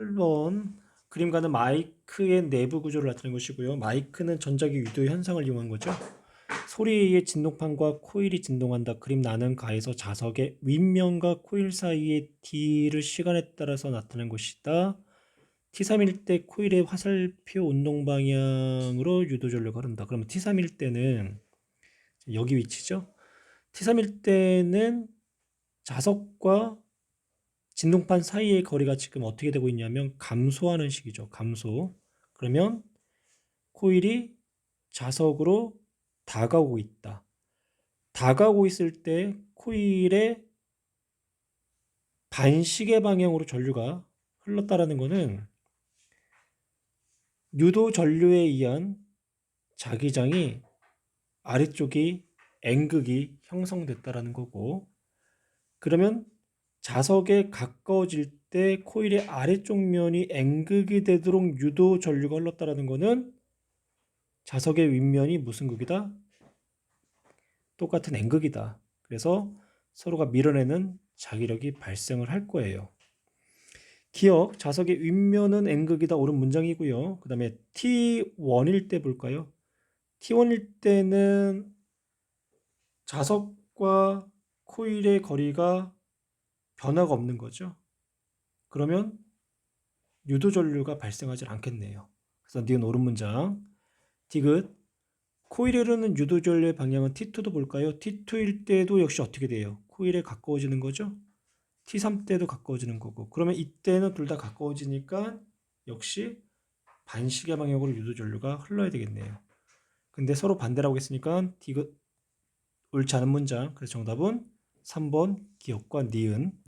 1번 그림과는 마이크의 내부 구조를 나타낸 것이고요. 마이크는 전자기 유도 현상을 이용한 거죠. 소리에 의해 진동판과 코일이 진동한다. 그림 나는 가에서 자석의 윗면과 코일 사이의 D를 시간에 따라서 나타낸 것이다. T3일 때 코일의 화살표 운동 방향으로 유도 전류가 흐른다. 그러면 T3일 때는 여기 위치죠. T3일 때는 자석과 진동판 사이의 거리가 지금 어떻게 되고 있냐면 감소하는 식이죠. 감소. 그러면 코일이 자석으로 다가오고 있다. 다가오고 있을 때 코일의 반시계 방향으로 전류가 흘렀다라는 것은 유도 전류에 의한 자기장이 아래쪽이 N극이 형성됐다라는 거고 그러면 자석에 가까워질 때 코일의 아래쪽 면이 N극이 되도록 유도 전류가 흘렀다라는 것은 자석의 윗면이 무슨 극이다? 똑같은 N극이다. 그래서 서로가 밀어내는 자기력이 발생을 할 거예요. 기억, 자석의 윗면은 N극이다. 옳은 문장이고요. 그 다음에 T1일 때 볼까요? T1일 때는 자석과 코일의 거리가 변화가 없는 거죠. 그러면 유도 전류가 발생하지 않겠네요. 그래서 니은 옳은 문장. 디귿. 코일에 흐르는 유도 전류의 방향은 T2도 볼까요? T2일 때도 역시 어떻게 돼요? 코일에 가까워지는 거죠. T3 때도 가까워지는 거고. 그러면 이때는 둘 다 가까워지니까 역시 반시계 방향으로 유도 전류가 흘러야 되겠네요. 근데 서로 반대라고 했으니까 디귿 옳지 않은 문장. 그래서 정답은 3번 기억과 니은.